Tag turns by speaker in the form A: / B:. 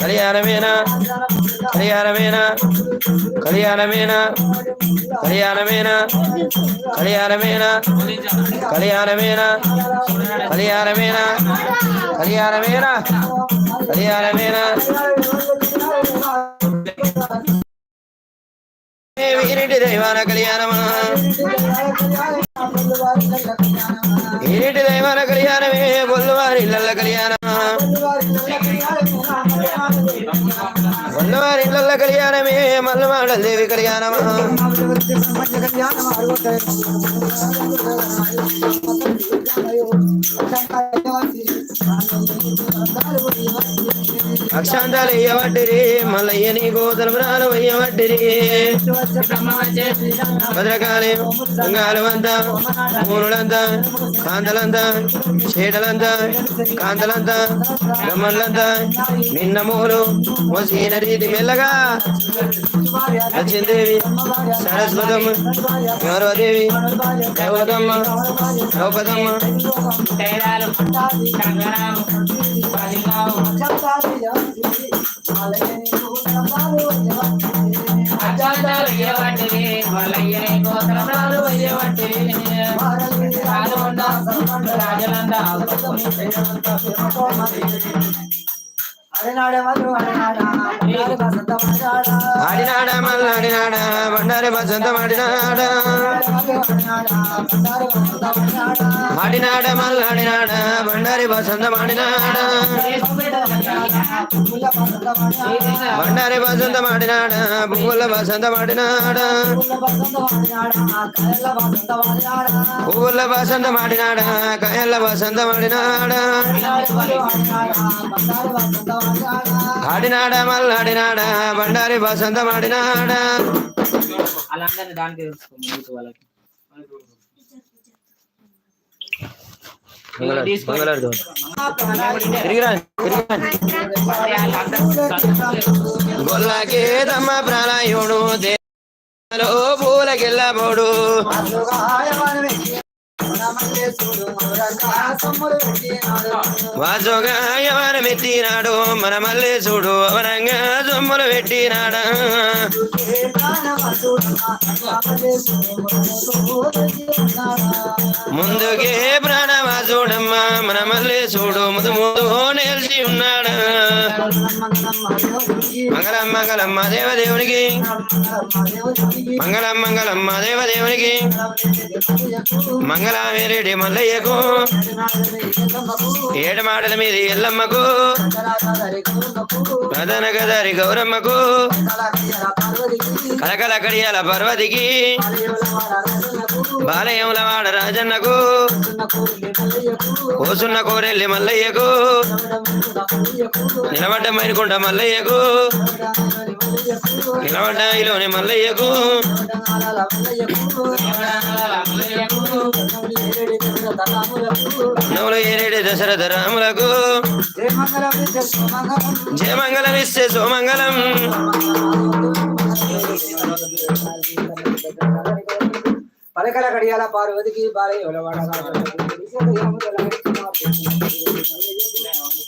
A: కళ్యాణమేనా? కళ్యాణమేనా? కళ్యాణమేనా? కళ్యాణమేనా? కళ్యాణమేనా? కళ్యాణమేనా? కళ్యాణమేనా? కళ్యాణమేనా? కళ్యాణమేనా? వీరిటి దైవాన కళ్యాణమా? ஒன்னவார் இல்லல்ல கல்யாணமே மல்லுமாடல் தேவி கல்யாணமா கல்யாணமா అక్షాంతాలు వేయబడ్డిరి మల్లయ్య నీ గోతలపురాలు వేయబడ్డిరి భద్రకాళి గంగాలు అంతా మూనులంతా కాంతలంతా చీటలంతా కాంతలంతా బ్రహ్మలంతా నిన్న మూలు మోసిన రీతి మెల్లగా. లక్ష్మీదేవి సరస్వతమ్మ గౌరవదేవి దేవతమ్మ ద్రౌపదమ్మ. ఆడినాడ మళ్ళీ ఆడినాడ బండారి బసంత ఆడినాడా ఆడినాడ మల్లాడినాడ బండారి బసంత మాడినాడ. బండారి బసంత మాడినాడ పువ్వుల బసంత మాడినాడ. పువ్వుల బసంత మాడినాడ కాయల బసంత మాడినాడ. ఆడినాడ మల్లాడినాడ బండారి బసంత మాడినాడ.
B: వాళ్ళందరినీ దానికి తెలుసుకో వాళ్ళకి.
A: మంగళారు గొల్లకేదమ్మ ప్రాణాయుడు దేవలో పూల గిల్లబోడు వాజోగా ఎవరు పెట్టినాడు మన మల్లె చూడు అవరంగా సొమ్ములు పెట్టినాడు. ముందుకే ప్రాణవా చూడమ్మా మన మల్లె చూడు ముదు ముదు నేల్చి ఉన్నాడు. మంగళం మంగళం మా దేవదేవునికి మంగళం మంగళం దేవునికి. దేవదేవునికి మంగళామిరెడ్డి మల్లయ్యకు. ఏడు మాటల మీద ఎల్లమ్మకు. ప్రధాన గదారి గౌరమ్మకు. కలకల కడియాల పర్వతికి. బాలయముల వాడ రాజన్నకు. కోసున్న కోరెల్లి మల్లయ్యకు. నిలబడ్డ మైరుకుంట మల్లయ్యకు. నిలబడ్డ ఇలోనే మల్లయ్యకు. నవ్వులు ఏరేడు దశరథ రాములకు. జయమంగళం ఇస్తే సోమంగళం.
C: పలకల కడియాల పార్వతికి బాలయ్య